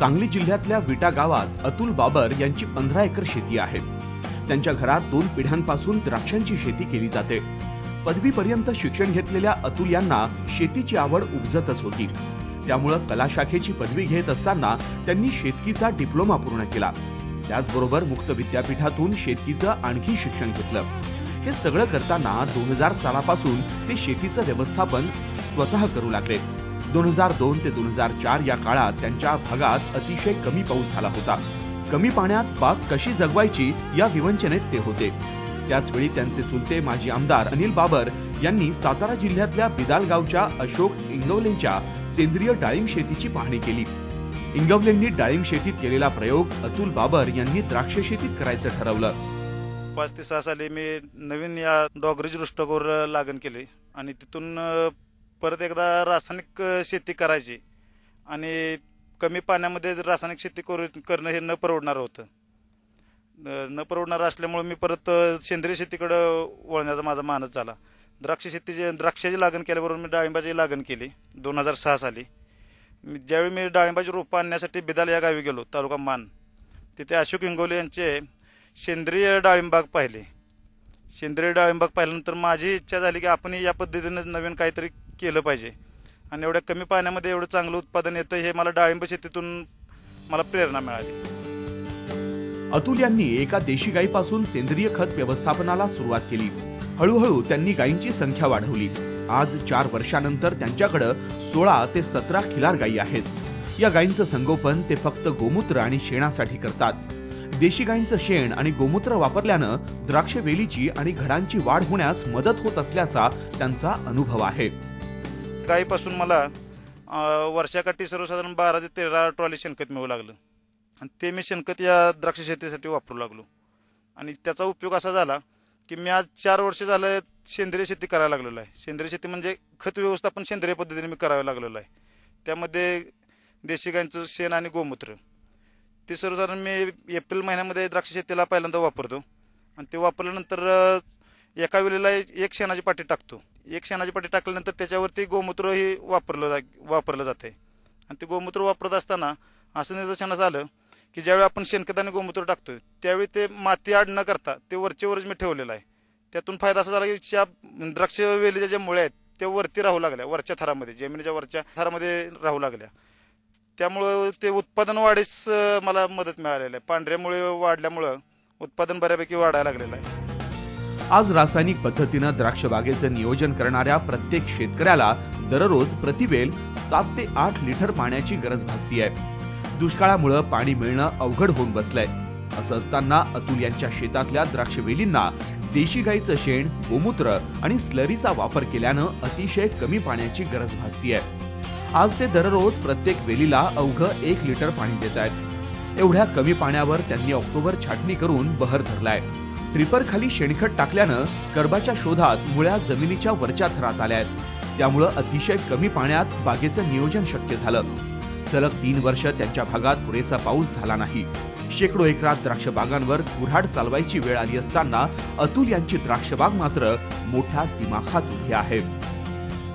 सांगली जिल्ह्यातल्या विटा गावात अतुल बाबर यांची पंधरा एकर शेती आहे. त्यांच्या घरात दोन पिढ्यांपासून द्राक्षांची शेती केली जाते. पदवीपर्यंत शिक्षण घेतलेल्या अतुल यांना शेतीची आवड उपजतच होती. त्यामुळं कला शाखेची पदवी घेत असताना त्यांनी शेतकीचा डिप्लोमा पूर्ण केला. त्याचबरोबर मुक्त विद्यापीठातून शेतकीचं आणखी शिक्षण घेतलं. हे सगळं करताना दोन हजार सालापासून ते शेतीचं व्यवस्थापन स्वतः करू लागले. दोन हजार दोन ते दोन हजार चार या काळात त्यांच्या भागात अतिशय कमी पाऊस झाला होता. कमी पाण्यात बाग कशी जगवायची या विवंचनेत ते होते. त्याचवेळी त्यांचे चुलते माजी आमदार अनिल बाबर यांनी सातारा जिल्ह्यातल्या बिदालगावच्या अशोक इंगवलेंच्या सेंद्रिय डाळिंब शेतीची पाहणी केली. इंगवलेंनी डाळिंब शेतीत केलेला प्रयोग अतुल बाबर यांनी द्राक्ष शेतीत करायचं ठरवलं. पाच ते सहा साली मी नवीन या डॉगरीज रुस्टकवर लागण केली आणि तिथून परत एकदा रासायनिक शेती करायची. आणि कमी पाण्यामध्ये रासायनिक शेती करू करणं हे न परवडणारं होतं. न न परवडणारं असल्यामुळे मी परत सेंद्रिय शेतीकडं वळण्याचा माझा मानस झाला. द्राक्ष शेतीची द्राक्षाची लागण केल्याबरोबर मी डाळिंबाची लागण केली दोन हजार सहा साली. मी ज्यावेळी मी डाळिंबाची रोपं आणण्यासाठी बिदाल या गावी गेलो तालुका मान तिथे अशोक इंगोले यांचे सेंद्रिय डाळिंबाग पाहिले. सेंद्रिय डाळिंबाग पाहिल्यानंतर माझी इच्छा झाली की आपण या पद्धतीनं नवीन काहीतरी केलं पाहिजे. आणि एवढ्या कमी पाण्यामध्ये एवढं चांगलं उत्पादन येतं हे मला डाळिंब शेतीतून मला प्रेरणा मिळाली. अतुल यांनी एका देशी गायीपासून सेंद्रिय खत व्यवस्थापनाला सुरुवात केली. हळूहळू त्यांनी गायींची संख्या वाढवली. आज चार वर्षानंतर त्यांच्याकडे सोळा ते सतरा खिलार गायी आहेत. या गायींचं संगोपन ते फक्त गोमूत्र आणि शेणासाठी करतात. देशी गायींचं शेण आणि गोमूत्र वापरल्यानं द्राक्ष वेलीची आणि घडांची वाढ होण्यास मदत होत असल्याचा त्यांचा अनुभव आहे. गायीपासून मला वर्षाकाठी सर्वसाधारण बारा ते तेरा ट्रॉली शेणखत मिळू लागलं. आणि ते मी शेणखत या द्राक्ष शेतीसाठी वापरू लागलो. आणि त्याचा उपयोग असा झाला की मी आज चार वर्ष झालं सेंद्रिय शेती करायला लागलेलो आहे. सेंद्रिय शेती म्हणजे खत व्यवस्थापन सेंद्रिय पद्धतीने मी करावं लागलेलो आहे. त्यामध्ये देशी गायींचं शेण आणि गोमूत्र. ते सर्वसाधारण मी एप्रिल महिन्यामध्ये द्राक्ष शेतीला पहिल्यांदा वापरतो. आणि ते वापरल्यानंतर एका वेळेला एक शेणाची पाठी टाकतो. एक शेणाची पाटी टाकल्यानंतर त्याच्यावरती गोमूत्र हे वापरलं जा वापरलं जाते आणि ते गोमूत्र वापरत असताना असं निदर्शनास आलं की ज्यावेळी आपण शेणखत आणि गोमूत्र टाकतोय त्यावेळी ते माती आड न करता ते वरचे वरच मी ठेवलेलं आहे. त्यातून फायदा असा झाला की ज्या द्राक्ष वेलीच्या ज्या मुळे आहेत त्या वरती राहू लागल्या वरच्या थरामध्ये जमिनीच्या वरच्या थरामध्ये राहू लागल्या. त्यामुळं ते उत्पादन वाढीस मला मदत मिळालेली आहे. पांढऱ्यामुळे वाढल्यामुळं उत्पादन बऱ्यापैकी वाढायला लागलेलं आहे. आज रासायनिक पद्धतीनं द्राक्ष बागेचं नियोजन करणाऱ्या प्रत्येक शेतकऱ्याला दररोज प्रतिवेल सात ते आठ लिटर पाण्याची गरज भासती आहे. दुष्काळामुळं पाणी मिळणं अवघड होऊन बसलंय. असं असताना अतुल यांच्या शेतातल्या द्राक्षवेलींना देशी गाईचं शेण गोमूत्र आणि स्लरीचा वापर केल्यानं अतिशय कमी पाण्याची गरज भासतीये. आज ते दररोज प्रत्येक वेलीला अवघं एक लिटर पाणी देत आहेत एवढ्या कमी पाण्यावर त्यांनी ऑक्टोबर छाटणी करून बहर धरलाय. रिपरखाली शेणखत टाकल्यानं गर्भाच्या शोधात मुळ्या जमिनीच्या वरच्या थरात आल्या आहेत. त्यामुळं अतिशय कमी पाण्यात बागेचं नियोजन शक्य झालं. सलग तीन वर्ष त्यांच्या भागात पुरेसा पाऊस झाला नाही. शेकडो एकरात द्राक्ष बागांवर कुऱ्हाड चालवायची वेळ आली असताना अतुल यांची द्राक्ष बाग मात्र मोठ्या दिमाखात उभी आहे.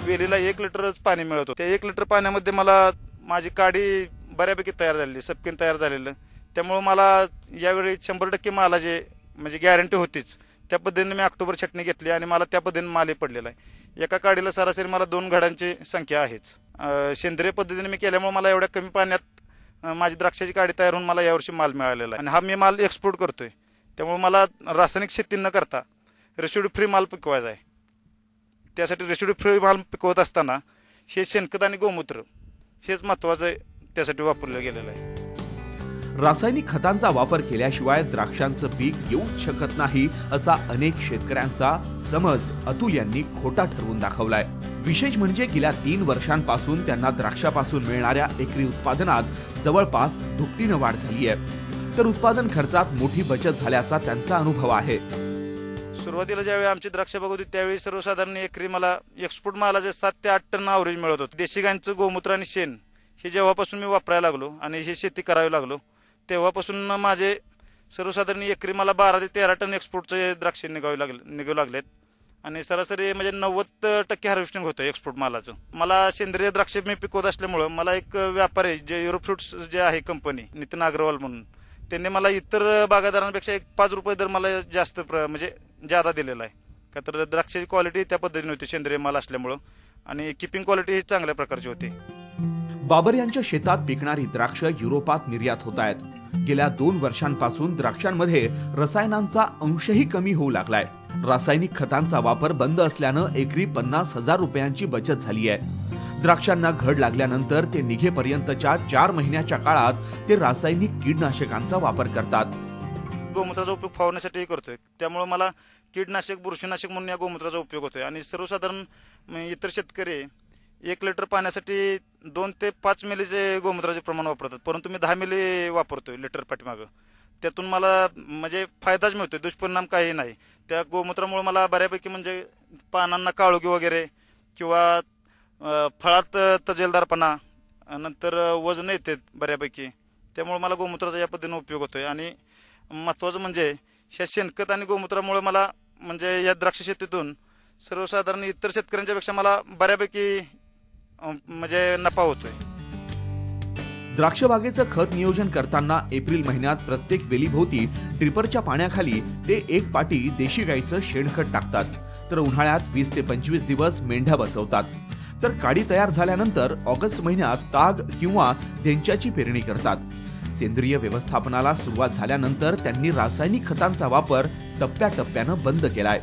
वेलीला एक लिटरच पाणी मिळत होतं. त्या एक लिटर पाण्यामध्ये मला माझी काडी बऱ्यापैकी तयार झालेली सपकिन तयार झालेलं. त्यामुळं मला यावेळी शंभर टक्के मालाचे म्हणजे गॅरंटी होतीच. त्या पद्धतीने मी ऑक्टोबर छटणी घेतली आणि मला त्या पद्धतीने मालही पडलेला आहे. एका काडीला सरासरी मला दोन घडांची संख्या आहेच. सेंद्रिय पद्धतीने मी केल्यामुळे मला एवढ्या कमी पाण्यात माझी द्राक्षाची काडी तयार होऊन मला यावर्षी माल मिळालेला आहे. आणि हा मी माल एक्सपोर्ट करतोय. त्यामुळे मला रासायनिक शेती न करता रेसिड्यू फ्री माल पिकवायचा आहे. त्यासाठी रेसिड्यू फ्री माल पिकवत असताना हे शेणखत आणि गोमूत्र हेच महत्त्वाचं आहे, त्यासाठी वापरलं गेलेलं आहे. रासायनिक खतांचा वापर केल्याशिवाय द्राक्षांचं पीक येऊच शकत नाही असा अनेक शेतकऱ्यांचा समज अतुल यांनी खोटा ठरवून दाखवलाय. विशेष म्हणजे गेल्या तीन वर्षांपासून त्यांना द्राक्षापासून मिळणाऱ्या एकरी उत्पादनात जवळपास दुपटीनं वाढ झाली आहे तर उत्पादन खर्चात मोठी बचत झाल्याचा त्यांचा अनुभव आहे. सुरुवातीला ज्यावेळी आमची द्राक्ष बघत होती त्यावेळी सर्वसाधारण एकरी मला एक्सपोर्ट मालाचे सात ते आठ टन अवरेज मिळत होतं. देशी गायचं गोमूत्र आणि शेण हे जेव्हापासून मी वापरायला लागलो आणि हे शेती करावी लागलो तेव्हापासून माझे सर्वसाधारण एकरी मला बारा ते तेरा टन एक्सपोर्टचे द्राक्षे निघावे लागले निघू लागलेत. आणि सरासरी म्हणजे नव्वद टक्के हार्वेस्टिंग होतं एक्सपोर्ट मालाचं. मला सेंद्रिय द्राक्ष मी पिकवत असल्यामुळं मला एक व्यापारी जे युरोप फ्रुट्स जे आहे कंपनी नितीन अग्रवाल म्हणून त्यांनी मला इतर बागायतदारांपेक्षा एक पाच रुपये दर मला जास्त प्र म्हणजे जादा दिलेला आहे. का तर द्राक्षाची क्वालिटी त्या पद्धतीने होती सेंद्रिय माल असल्यामुळं. आणि किपिंग क्वालिटी ही चांगल्या प्रकारची होती. बाबर यांच्या शेतात पिकणारी द्राक्ष युरोपात निर्यात होत आहेत गेल्या दोन वर्षांपासून द्राक्षांमध्ये रसायनांचा अंशही कमी होऊ लागलाय. रासायनिक खतांचा वापर बंद असल्यानं एकरी पन्नास हजार रुपयांची बचत झाली आहे द्राक्षांना घड लागल्यानंतर ते निघेपर्यंतच्या चार महिन्याच्या काळात ते रासायनिक कीटनाशकांचा वापर करतात. गोमूत्राचा उपयोग फवारण्यासाठी करतोय. त्यामुळे मला कीटनाशक बुरशीनाशक म्हणून या गोमूत्राचा उपयोग होतोय. आणि सर्वसाधारण इतर शेतकरी एक लिटर पाण्यासाठी दोन ते पाच मिलीचे गोमूत्राचे प्रमाण वापरतात परंतु मी दहा मिली वापरतोय लिटर पाठीमागं. त्यातून मला म्हणजे फायदाच मिळतोय दुष्परिणाम काही नाही. त्या गोमूत्रामुळे मला बऱ्यापैकी म्हणजे पानांना काळोगी वगैरे किंवा फळात तजेलदारपणा नंतर वजन येते बऱ्यापैकी. त्यामुळे मला गोमूत्राचा या पद्धतीने उपयोग होतोय. आणि महत्त्वाचं म्हणजे ह्या शेणखत आणि गोमूत्रामुळे मला म्हणजे या द्राक्ष शेतीतून सर्वसाधारण इतर शेतकऱ्यांच्यापेक्षा मला बऱ्यापैकी म्हणजे नफा होतोय. द्राक्ष बागेचं खत नियोजन करताना एप्रिल महिन्यात प्रत्येक वेलीभोवती ट्रिपरच्या पाण्याखाली ते एक पाटी देशी गाईचं शेणखत टाकतात. तर उन्हाळ्यात वीस ते पंचवीस दिवस मेंढ्या बसवतात. तर काडी तयार झाल्यानंतर ऑगस्ट महिन्यात ताग किंवा देंच्याची पेरणी करतात. सेंद्रिय व्यवस्थापनाला सुरुवात झाल्यानंतर त्यांनी रासायनिक खतांचा वापर टप्प्याटप्प्यानं बंद केलाय.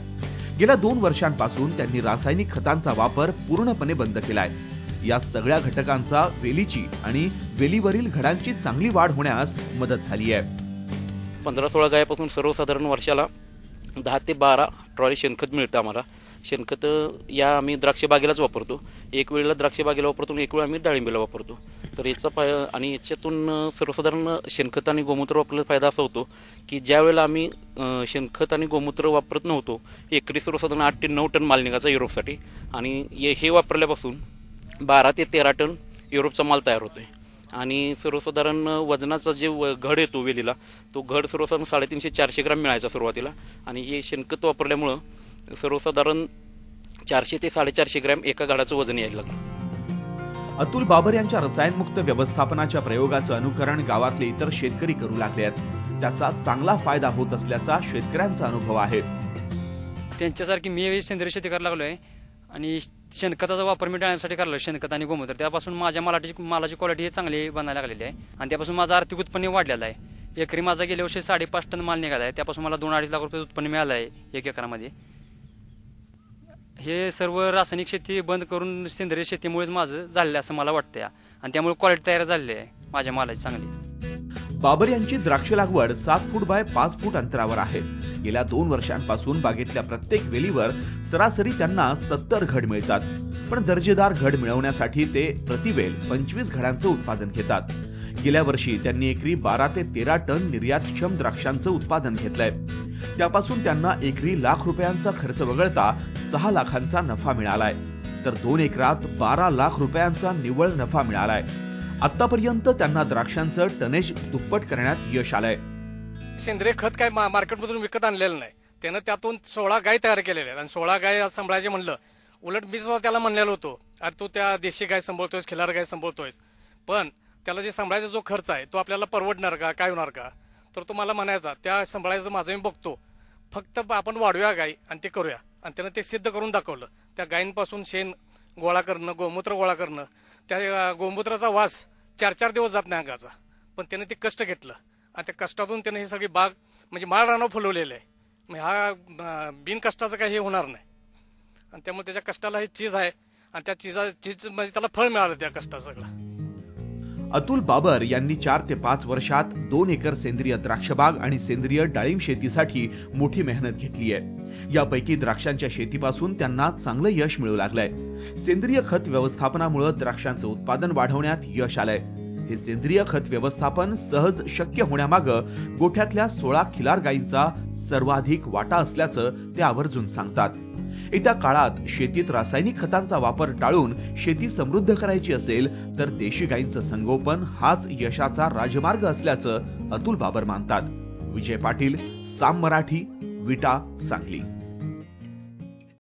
गेल्या दोन वर्षांपासून त्यांनी रासायनिक खतांचा वापर पूर्णपणे बंद केलाय. या सगळ्या घटकांचा वेलीची आणि वेलीवरील घडांची चांगली वाढ होण्यास मदत झाली आहे. पंधरा सोळा गायापासून सर्वसाधारण वर्षाला दहा ते बारा ट्रॉली शेणखत मिळतं आम्हाला. शेणखत या आम्ही द्राक्ष बागेलाच वापरतो. एक वेळेला द्राक्ष बागेला वापरतो एक वेळ आम्ही डाळिंबीला वापरतो. तर याचा फाय आणि याच्यातून सर्वसाधारण शेणखत आणि गोमूत्र वापरल्याचा फायदा असा होतो की ज्या वेळेला आम्ही शेणखत आणि गोमूत्र वापरत नव्हतो एकरी सर्वसाधारण आठ ते नऊ टन माल निघायचा युरोपसाठी. आणि हे वापरल्यापासून बारा ते तेरा टन युरोपचा माल तयार होतोय. आणि सर्वसाधारण वजनाचा जे व- घड येतो वेलीला तो घड सर्वसाधारण साडेतीनशे चारशे ग्राम मिळायचा सुरुवातीला. आणि हे शेणखत वापरल्यामुळं सर्वसाधारण चारशे ते साडेचारशे ग्रॅम एका गाडाचं वजन यायला लागलं. अतुल बाबर यांच्या रसायनमुक्त व्यवस्थापनाच्या प्रयोगाचं अनुकरण गावातले इतर शेतकरी करू लागले आहेत. त्याचा चांगला फायदा होत असल्याचा शेतकऱ्यांचा अनुभव आहे. त्यांच्यासारखी मी सेंद्रिय शेती करायला लागलो आहे आणि शेणखताचा वापर मी टाळण्यासाठी करायला शेणखत आणि गोमूत्र. त्यापासून माझ्या मालाची मालाची क्वालिटी चांगली बनायला लागलेली आहे. आणि त्यापासून माझं आर्थिक उत्पन्न वाढलेलं आहे. एकरी माझा गेल्या वर्षी साडेपाच टन माल निघाला आहे. त्यापासून मला दोन अडीच लाख रुपये उत्पन्न मिळालं आहे एक एकरामध्ये. हे सर्व रासायनिक शेती बंद करून सेंद्रिय शेतीमुळेच माझं झालेलं आहे असं मला वाटतं आणि त्यामुळे क्वालिटी तयार झालेली आहे. माझ्या मालाची चांगली. बाबर यांची द्राक्ष लागवड सात फूट बाय पाच फूट अंतरावर आहे. गेल्या दोन वर्षांपासून बागेतल्या प्रत्येक वेलीवर सरासरी त्यांना सत्तर घड मिळतात. पण दर्जेदार घड मिळवण्यासाठी ते प्रतिवेल पंचवीस घडांचं उत्पादन घेतात. गेल्या वर्षी त्यांनी एकरी बारा ते तेरा टन निर्यातक्षम द्राक्षांचं उत्पादन घेतलंय. त्यापासून त्यांना एकरी लाख रुपयांचा खर्च वगळता सहा लाखांचा नफा मिळालाय. तर दोन एकरात बारा लाख रुपयांचा निव्वळ नफा मिळालाय. आतापर्यंत त्यांना द्राक्षांचं टनेज दुप्पट करण्यात यश आलंय. सेंद्रिय खत काय मा- मार्केटमधून विकत आणलेलं नाही. त्यानं त्यातून सोळा गाय तयार केलेल्या आहेत. आणि सोळा गाय आज सांभाळायचे म्हणलं उलट मी सुद्धा त्याला म्हणलेलो होतो अरे तू त्या देशी गाय सांभाळतोयस खिलार गाय सांभाळतोयस. पण त्याला जे सांभाळायचा जो खर्च आहे तो आपल्याला परवडणार का काय होणार का? तर तो मला म्हणायचा त्या सांभाळायचं माझं मी बघतो. फक्त आपण वाढूया गाय आणि ते करूया. आणि त्यानं ते सिद्ध करून दाखवलं. त्या गायींपासून शेण गोळा करणं गोमूत्र गोळा करणं त्या गोमूत्राचा वास चार चार दिवस जात नाही अंगाचा. पण त्यानं ते कष्ट घेतलं. त्या कष्टातून त्यानं ही सगळी बाग म्हणजे माळ रानावर फुलवलेलं आहे. मग हा बिनकष्टाचं काही हे होणार नाही. आणि त्यामुळे त्याच्या कष्टाला हे चीज आहे. आणि त्या चिजा चीज म्हणजे त्याला फळ मिळालं त्या कष्टाचं सगळं. अतुल बाबर यांनी चार ते पाच वर्षात दोन एकर सेंद्रिय द्राक्षबाग आणि सेंद्रिय डाळिंब शेतीसाठी मोठी मेहनत घेतली आहे. यापैकी द्राक्षांच्या शेतीपासून त्यांना चांगलं यश मिळू लागलंय. सेंद्रिय खत व्यवस्थापनामुळे द्राक्षांचं उत्पादन वाढवण्यात यश आलंय. हे सेंद्रिय खत व्यवस्थापन सहज शक्य होण्यामागं गोठ्यातल्या सोळा खिलार गायींचा सर्वाधिक वाटा असल्याचं ते आवर्जून सांगतात. येत्या काळात शेतीत रासायनिक खतांचा वापर टाळून शेती समृद्ध करायची असेल तर देशी गायींचं संगोपन हाच यशाचा राजमार्ग असल्याचं अतुल बाबर मानतात. विजय पाटील साम मराठी विटा सांगली.